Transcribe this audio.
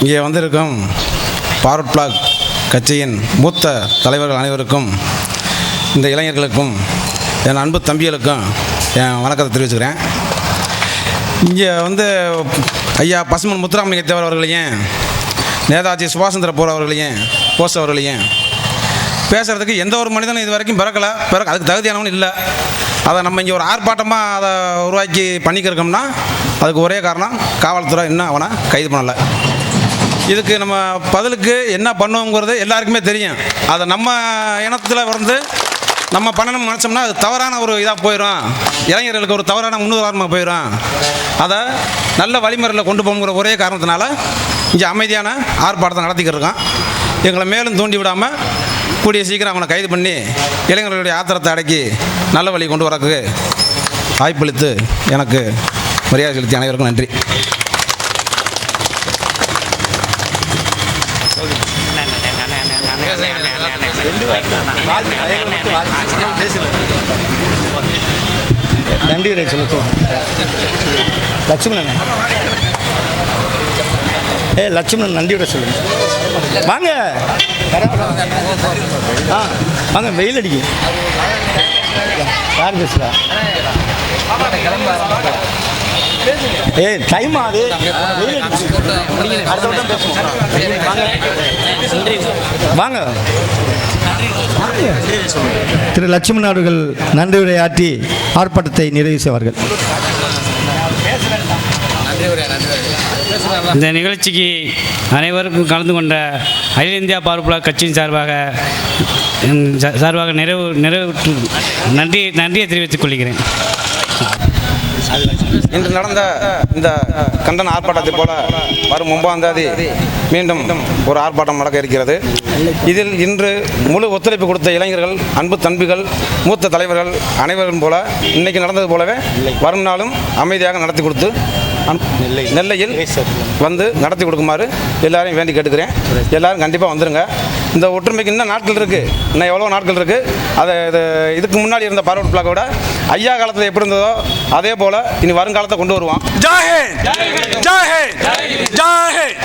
இங்கே வந்திருக்கும் forward black கட்சியின் மூத்த தலைவர்கள் அனைவருக்கும் இந்த இளைஞர்களுக்கும் என் அன்பு தம்பிகளுக்கும் என் வணக்கத்தை தெரிவிச்சுக்கிறேன். இங்கே வந்து ஐயா பசுமன் முத்துராமலிங்க தேவர் அவர்களையும் நேதாஜி சுபாஷ் சந்திர போர் அவர்களையும் போஸ் அவர்களையும் பேசுகிறதுக்கு எந்த ஒரு மனிதனும் இது வரைக்கும் பிறக்கலை. பிறக்க அதுக்கு தகுதியானவன் இல்லை. அதை நம்ம இங்கே ஒரு ஆர்ப்பாட்டமாக அதை உருவாக்கி பண்ணிக்கிருக்கோம்னா அதுக்கு ஒரே காரணம் காவல்துறை இன்னும் அவனை கைது பண்ணலை. இதுக்கு நம்ம பதிலுக்கு என்ன பண்ணுவோங்கிறது எல்லாருக்குமே தெரியும். அதை நம்ம இனத்தில் வந்து நம்ம பண்ணணும்னு நினச்சோம்னா அது தவறான ஒரு இதாக போயிடும் இளைஞர்களுக்கு ஒரு தவறான முன்னுதாரணமாக போயிடும் அதை நல்ல வழிமுறையில் கொண்டு போகணுங்கிற ஒரே காரணத்தினால இங்கே அமைதியான ஆர்ப்பாட்டத்தை நடத்திக்கிட்டு இருக்கான் எங்களை மேலும் தூண்டி விடாமல் கூடிய சீக்கிரம் அவனை கைது பண்ணி இளைஞர்களுடைய ஆத்திரத்தை அடக்கி நல்ல வழி கொண்டு வரக்கு வாய்ப்பளித்து எனக்கு மரியாதை செலுத்தி அனைவருக்கும் நன்றி. நன்றி சொல்ல லட்சுமணன். ஏ லட்சுமணன் நன்றி உரை சொல்லுங்க வாங்க. ஆ வாங்க வெயில் அடிக்கும் யார் பேசுகிறா ஏ டைம் ஆகுது. அடுத்த. வாங்க வாங்க. திரு லட்சுமணன் அவர்கள் நன்றி உரையாற்றி ஆர்ப்பாட்டத்தை நிறைவு செய்வார்கள். இந்த நிகழ்ச்சிக்கு அனைவருக்கும் கலந்து கொண்ட அகில இந்தியா பார்ப்புலா கட்சியின் சார்பாக சார்பாக நிறைவு நிறைவு நன்றி நன்றியை தெரிவித்துக் கொள்கிறேன். இன்று நடந்த இந்த கண்டன ஆர்ப்பாட்டத்தை போல வரும் ஒன்பதாம் தேதி மீண்டும் ஒரு ஆர்ப்பாட்டம் நடக்க இருக்கிறது. இதில் இன்று முழு ஒத்துழைப்பு கொடுத்த இளைஞர்கள் அன்பு தம்பிகள் மூத்த தலைவர்கள் அனைவரும் போல இன்னைக்கு நடந்தது போலவே வரும் நாளும் அமைதியாக நடத்தி கொடுத்து நெல்லையில் வந்து நடத்தி கொடுக்குமாறு எல்லாரையும் வேண்டி கேட்டுக்கிறேன். எல்லாரும் கண்டிப்பாக வந்துருங்க. இந்த ஒற்றுமைக்கு இன்னும் நாட்கள் இருக்குது இன்னும் எவ்வளோ நாட்கள் இருக்குது அதை இது இதுக்கு முன்னாடி இருந்த பார்வர்ட் பிளாக்கோட ஐயா காலத்தில் எப்படி இருந்ததோ அதே போல் இனி வருங்காலத்தை கொண்டு வருவோம் ஜாஹித் ஜாஹித் ஜாஹித்